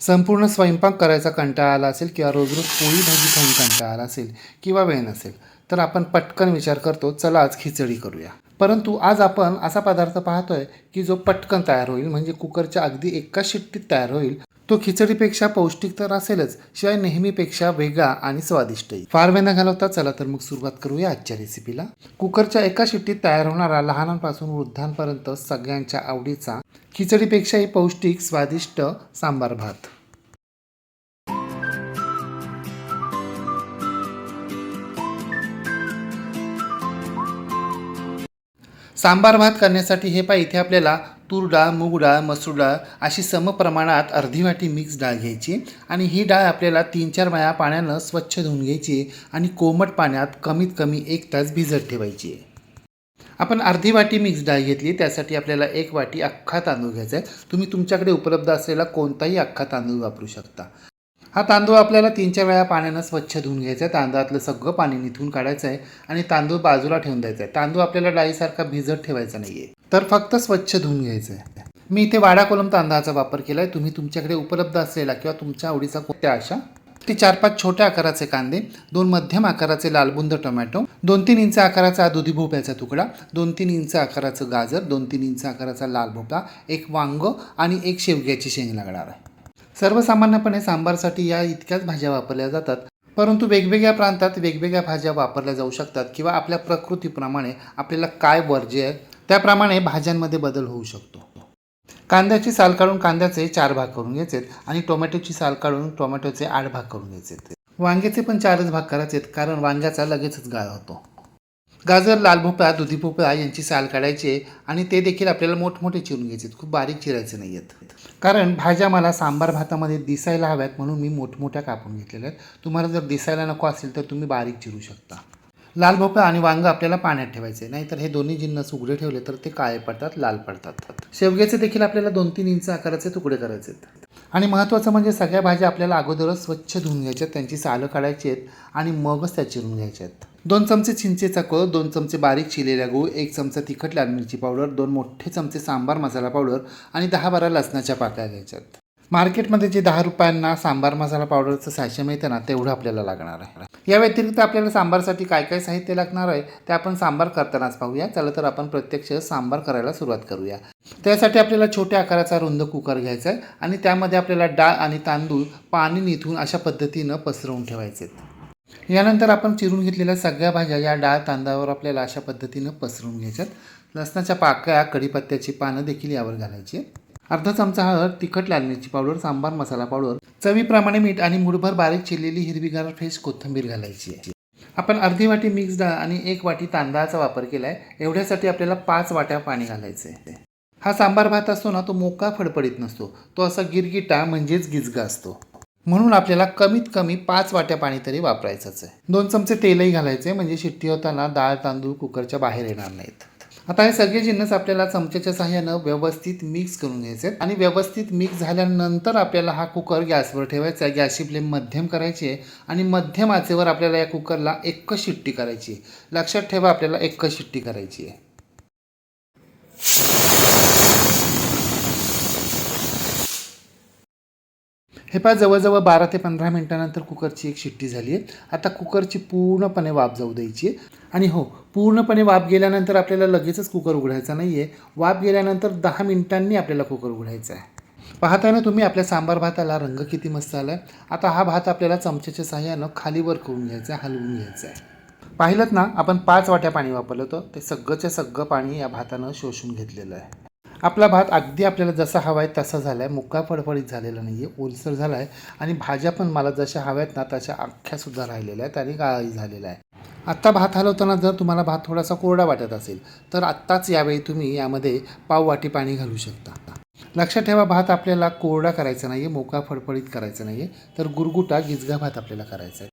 संपूर्ण स्वयंपाक करायचा कंटाळा आला असेल किंवा रोज रोज पोळी भाजी खाऊन कंटाळा आला असेल किंवा वेळ नसेल तर आपण पटकन विचार करतो चला आज खिचडी करूया. परंतु आज आपण असा पदार्थ पाहतोय की जो पटकन तयार होईल म्हणजे कुकरच्या अगदी एका शिट्टीत तयार होईल. तो खिचडीपेक्षा पौष्टिक तर असेलच शिवाय नेहमीपेक्षा वेगळा आणि स्वादिष्टही फार वेळ न घालवता चला तर मग सुरुवात करूया आजच्या रेसिपीला कुकरच्या एका शिट्टीत तयार होणारा लहानांपासून वृद्धांपर्यंत सगळ्यांच्या आवडीचा खिचडीपेक्षाही पौष्टिक स्वादिष्ट सांबार भात. सांबार भात करण्यासाठी हे पाय इथे आपल्याला तूर डाळ मूग डाळ मसूर डाळ अशी समप्रमाणात अर्धी वाटी मिक्स डाळ घ्यायची आणि ही डाळ आपल्याला तीन चार वेळा पाण्यानं स्वच्छ धुवून घ्यायची आणि कोमट पाण्यात कमीत कमी एक तास भिजत ठेवायची. आपण अर्धी वाटी मिक्स डाळ घेतली त्यासाठी आपल्याला एक वाटी अख्खा तांदूळ घ्यायचा आहे. तुम्ही तुमच्याकडे उपलब्ध असलेला कोणताही अख्खा तांदूळ वापरू शकता. हा तांदूळ आपल्याला तीन चार वेळा पाण्यानं स्वच्छ धुवून घ्यायचा आहे. तांदळातलं सगळं पाणी निथून काढायचं आहे आणि तांदूळ बाजूला ठेवून द्यायचा आहे. तांदूळ आपल्याला डाळीसारखा भिजत ठेवायचा नाही आहे तर फक्त स्वच्छ धुवून घ्यायचं आहे. मी इथे वाडा कोलम तांदळाचा वापर केला आहे तुम्ही तुमच्याकडे उपलब्ध असलेला किंवा तुमच्या आवडीचा कोणत्या अशा? ते चार पाच छोट्या आकाराचे कांदे दोन मध्यम आकाराचे लालबुंद टोमॅटो दोन तीन इंच आकाराचा दुधी भोपळ्याचा तुकडा दोन तीन इंच आकाराचं गाजर दोन तीन इंच आकाराचा लाल भोपळा एक वांग आणि एक शेवग्याची शेंग लागणार आहे. सर्वसामान्यपणे सांबारसाठी या इतक्याच भाज्या वापरल्या जातात. परंतु वेगवेगळ्या प्रांतात वेगवेगळ्या भाज्या वापरल्या जाऊ शकतात किंवा आपल्या प्रकृतीप्रमाणे आपल्याला काय वर्ज्य आहे त्याप्रमाणे भाज्यांमध्ये बदल होऊ शकतो. कांद्याची साल काढून कांद्याचे चार भाग करून घ्यायचेत आणि टोमॅटोची साल काढून टोमॅटोचे आठ भाग करून घ्यायचे वांग्याचे पण चारच भाग करायचेत कारण वांग्याचा लगेचच गाळ होतो. गाजर लाल भोपळा दुधी भोपळा यांची साल काढायची आहे आणि ते देखील आपल्याला मोठमोठे चिरून घ्यायचे. आहेत. खूप बारीक चिरायचे नाही आहेत. कारण भाज्या मला सांबार भातामध्ये दिसायला हव्यात म्हणून मी मोठमोठ्या कापून घेतलेल्या आहेत. तुम्हाला जर दिसायला नको असेल तर तुम्ही बारीक चिरू शकता. लाल भोपळा आणि वांग आपल्याला पाण्यात ठेवायचे. नाहीतर हे दोन्ही जिन्नस उघडे ठेवले तर ते काळे पडतात लाल पडतात. शेवग्याचे देखील आपल्याला दोन तीन इंच आकाराचे तुकडे करायचे आहेत. आणि महत्त्वाचं म्हणजे सगळ्या भाज्या आपल्याला अगोदरच स्वच्छ धुवून घ्यायच्या आहेत त्यांची सालं काढायची आहेत आणि मगच त्या चिरून घ्यायच्या आहेत. दोन चमचे चिंचेचा कळ दोन चमचे बारीक चिरलेला गूळ एक चमचा तिखट लाल मिरची पावडर दोन मोठे चमचे सांबार मसाला पावडर आणि दहा बारा लसणाच्या पाकळ्या घ्यायच्यात. मार्केटमध्ये जे दहा रुपयांना सांबार मसाला पावडरचं सॅशे मिळतं ना तेवढं आपल्याला लागणार आहे. या व्यतिरिक्त आपल्याला सांबारसाठी काय काय साहित्य लागणार आहे ते आपण सांबार करतानाच पाहूया. चला तर आपण प्रत्यक्ष सांबार करायला सुरुवात करूया. त्यासाठी आपल्याला छोट्या आकाराचा रुंद कुकर घ्यायचा आहे आणि त्यामध्ये आपल्याला डाळ आणि तांदूळ पाणी निथून अशा पद्धतीनं पसरवून ठेवायचे आहेत यानंतर आपण चिरून घेतलेल्या सगळ्या भाज्या या डाळ तांदळावर आपल्याला अशा पद्धतीनं पसरून घ्यायच्यात. लसणाच्या पाकळ्या कढीपत्त्याची पानं देखील यावर घालायची. अर्धा चमचा हळद तिखट लाल मिरची पावडर सांबार मसाला पावडर चवीप्रमाणे मीठ आणि मुठभर बारीक चिरलेली हिरवीगार फ्रेश कोथिंबीर घालायची. आहे आपण अर्धी वाटी मिक्स डाळ आणि एक वाटी तांदळाचा वापर केला आहे एवढ्यासाठी आपल्याला पाच वाट्या पाणी घालायचं आहे हा सांबार भात असतो ना तो मोका फडफडीत नसतो. तो असा गिरगिटा म्हणजेच गिजगा असतो. म्हणून आपल्याला कमीत कमी पाच वाट्या पाणी तरी वापरायचंच आहे. दोन चमचे तेलही घालायचे म्हणजे शिट्टी होताना डाळ तांदूळ कुकरच्या बाहेर येणार नाहीत. आता हे सगळे जिन्नस आपल्याला चमच्याच्या सहाय्यानं व्यवस्थित मिक्स करून घ्यायचे आहेत. आणि व्यवस्थित मिक्स झाल्यानंतर आपल्याला हा कुकर गॅसवर ठेवायचा आहे. गॅसची फ्लेम मध्यम करायची आहे. आणि मध्यम आचेवर आपल्याला या कुकरला एक शिट्टी करायची आहे. लक्षात ठेवा आपल्याला एक शिट्टी करायची आहे. हे पहा जवळजवळ बारा ते पंधरा मिनटानंतर कुकरची एक शिट्टी झाली आहे. आता कुकरची पूर्णपणे वाफ जाऊ द्यायची आहे. आणि हो पूर्णपणे वाफ गेल्यानंतर आपल्याला लगेचच कुकर उघडायचा नाही आहे वाफ गेल्यानंतर दहा मिनिटांनी आपल्याला कुकर उघडायचा आहे. पाहताय ना तुम्ही आपल्या सांबार भाताला रंग किती मस्त आला आहे आता हा भात आपल्याला चमच्याच्या सहाय्यानं खालीवर करून घ्यायचा आहे हलवून घ्यायचा आहे. पाहिलं ना आपण पाच वाट्या पाणी वापरलं होतं. ते सगळंच्या सगळं पाणी या भातानं शोषून घेतलेलं आहे. आपला भात अगदी आपल्याला जसा हवा आहे तसा झाला आहे मुक्का फडफडीत झालेला नाही आहे ओलसर झाला आहे आणि भाज्या पण मला जशा हव्या आहेत ना तशा अख्ख्यासुद्धा राहिलेल्या आहेत आणि गाळाही झालेला आहे आत्ता भात हलवताना जर तुम्हाला भात थोडासा कोरडा वाटत असेल तर आत्ताच यावेळी तुम्ही यामध्ये पाव वाटी पाणी घालू शकता लक्षात ठेवा भात आपल्याला कोरडा करायचा नाही आहे मोका फडफडीत करायचा नाही आहे तर गुरगुटा गिजगा भात आपल्याला करायचा आहे.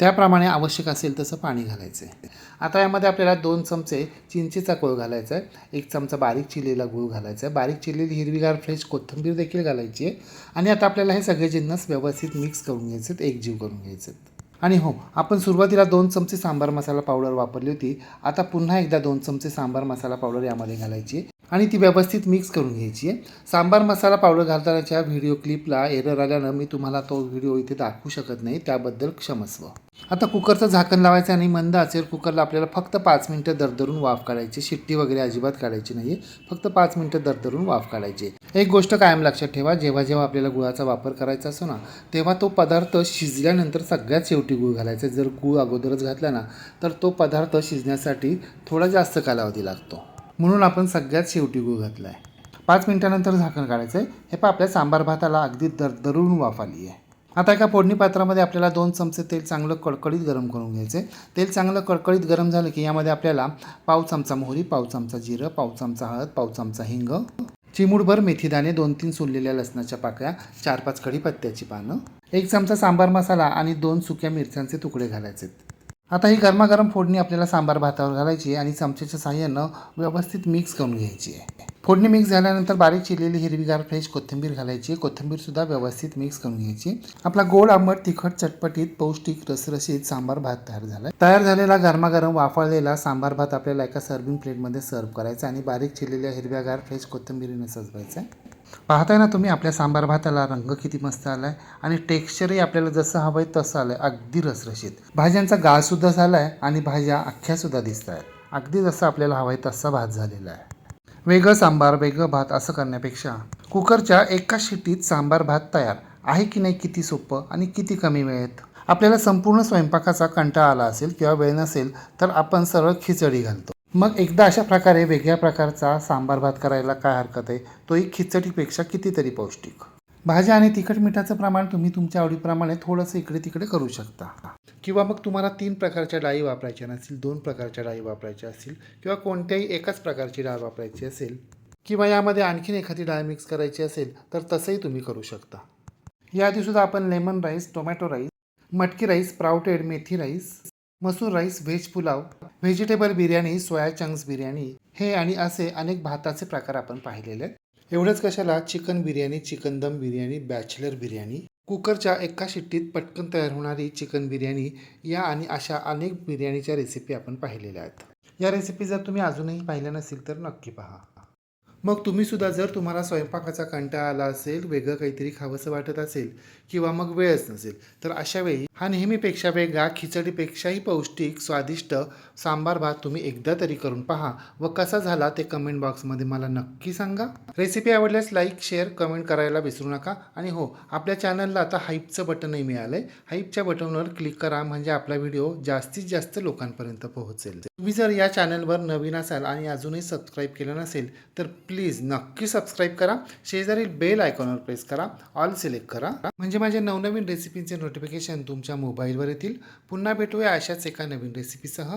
त्याप्रमाणे आवश्यक असेल तसं पाणी घालायचं आहे. आता यामध्ये आपल्याला दोन चमचे चिंचेचा कोळ घालायचा आहे. एक चमचा बारीक चिरलेला गूळ घालायचा आहे. बारीक चिरलेली हिरवीगार फ्रेश कोथिंबीर देखील घालायची आहे. आणि आता आपल्याला हे सगळे जिन्नस व्यवस्थित मिक्स करून घ्यायचे आहेत एकजीव करून घ्यायचे आहेत. आणि हो आपण सुरुवातीला दोन चमचे सांबार मसाला पावडर वापरली होती. आता पुन्हा एकदा दोन चमचे सांबार मसाला पावडर यामध्ये घालायची आणि ती व्यवस्थित मिक्स करून घ्यायची आहे. सांबार मसाला पावडर घालतानाच्या व्हिडिओ क्लिपला एरर आल्यानं मी तुम्हाला तो व्हिडिओ इथे दाखवू शकत नाही. त्याबद्दल क्षमस्व. आता कुकरचं झाकण लावायचं आणि मंद असेल कुकरला आपल्याला फक्त पाच मिनटं दरदरून वाफ काढायची. शिट्टी वगैरे अजिबात काढायची नाही फक्त पाच मिनटं दरदरून वाफ काढायची एक गोष्ट कायम लक्षात ठेवा. जेव्हा जेव्हा आपल्याला गुळाचा वापर करायचा असतो ना तेव्हा तो पदार्थ शिजल्यानंतर सगळ्यात शेवटी गुळ घालायचा जर गुळ अगोदरच घातला ना तर तो पदार्थ शिजण्यासाठी थोडा जास्त कालावधी लागतो. म्हणून आपण सगळ्यात शेवटी गूळ घातला आहे पाच मिनिटानंतर झाकण काढायचं आहे हे पण आपल्या सांबार भाताला अगदी दरदरून वाफ आली आहे. आता एका फोडणी पात्रामध्ये आपल्याला दोन चमचे तेल चांगलं कडकडीत गरम करून घ्यायचे तेल चांगलं कडकडीत गरम झालं की यामध्ये आपल्याला पाव चमचा मोहरी पाव चमचा जिरं पाव चमचा हळद पाव चमचा हिंग चिमूडभर मेथीदाणे दोन तीन सोललेल्या लसणाच्या पाकळ्या चार पाच कढीपत्त्याची पानं एक चमचा सांबार मसाला आणि दोन सुक्या मिरच्यांचे तुकडे घालायचे आता ही गरमागरम फोडणी आपल्याला सांबार भातावर घालायची आहे आणि चमच्याच्या साह्यानं व्यवस्थित मिक्स करून घ्यायची आहे. फोडणी मिक्स झाल्यानंतर बारीक चिरलेली हिरवीगार फ्रेश कोथिंबीर घालायची कोथिंबीरसुद्धा व्यवस्थित मिक्स करून घ्यायची आपला गोड आंबट तिखट चटपटीत पौष्टिक रसरशीत सांबार भात तयार झाला तयार झालेला गरमागरम वाफळलेला सांबार भात आपल्याला एका सर्विंग प्लेटमध्ये सर्व करायचा आणि बारीक चिरलेल्या हिरव्यागार फ्रेश कोथिंबीरीने सजवायचा पाहताय ना तुम्ही आपल्या सांबार भाताला रंग किती मस्त आलाय आणि टेक्स्चरही आपल्याला जसं हवंय तसं आलंय. अगदी रसरशीत. भाज्यांचा गाळसुद्धा झालाय आणि भाज्या अख्ख्यासुद्धा दिसत आहेत अगदी जसं आपल्याला हवंय तसा भात झालेला आहे. वेगळं सांबार वेगळं भात असं करण्यापेक्षा कुकरच्या एका शिटीत सांबार भात तयार आहे की नाही किती सोपं आणि किती कमी वेळेत? आपल्याला संपूर्ण स्वयंपाकाचा कंटाळा आला असेल किंवा वेळ नसेल तर आपण सरळ खिचडी घालतो. मग एकदा अशा प्रकारे वेगळ्या प्रकारचा सांबार भात करायला काय हरकत आहे? तोही खिचडीपेक्षा कितीतरी पौष्टिक. भाज्या आणि तिखट मिठाचं प्रमाण तुम्ही तुमच्या आवडीप्रमाणे थोडंसं इकडे तिकडे करू शकता. किंवा मग तुम्हाला तीन प्रकारच्या डाळी वापरायच्या नसतील दोन प्रकारच्या डाळी वापरायच्या असतील किंवा कोणत्याही एकाच प्रकारची डाळ वापरायची असेल किंवा यामध्ये आणखीन एखादी डाळ मिक्स करायची असेल तर तसंही तुम्ही करू शकता. याआधी सुद्धा आपण लेमन राईस टोमॅटो राईस मटकी राईस प्राउटेड मेथी राईस मसूर rice veg pulao vegetable biryani soya chunks biryani हे आणि असे अनेक भाताचे प्रकार आपण पाहिलेले आहेत. एवढंच कशाला? चिकन बिर्याणी चिकन दम बिर्याणी बॅचलर बिर्याणी. कुकरच्या एका शिट्टीत पटकन तयार होणारी चिकन बिर्याणी या आणि अशा अनेक बिर्याणीच्या रेसिपी आपण पाहिलेल्या आहेत. या रेसिपी जर तुम्ही अजूनही पाहिल्या नसेल तर नक्की पहा. मग तुम्ही सुद्धा जर तुम्हाला स्वयंपाकाचा कंटाळा आला असेल वेगळं काहीतरी खावंसं वाटत असेल किंवा मग वेळच नसेल तर अशावेळी हा नेहमीपेक्षा वेगळा खिचडीपेक्षाही पौष्टिक स्वादिष्ट सांबार भात तुम्ही एकदा तरी करून पहा व कसा झाला ते कमेंट बॉक्समध्ये मला नक्की सांगा. रेसिपी आवडल्यास लाईक शेअर कमेंट करायला विसरू नका. आणि हो आपल्या चॅनलला आता हाईपचं बटनही मिळालं आहे हाईपच्या बटनवर क्लिक करा म्हणजे आपला व्हिडिओ जास्तीत जास्त लोकांपर्यंत पोहोचेल. तुम्ही जर या चॅनलवर नवीन असाल आणि अजूनही सबस्क्राईब केलं नसेल तर प्लीज नक्की सबस्क्राईब करा. शेजारील बेल आयकॉनवर प्रेस करा. ऑल सिलेक्ट करा. म्हणजे माझ्या नवनवीन रेसिपीचे नोटिफिकेशन तुमच्या मोबाईलवर येतील. पुन्हा भेटूया अशाच एका नवीन रेसिपीसह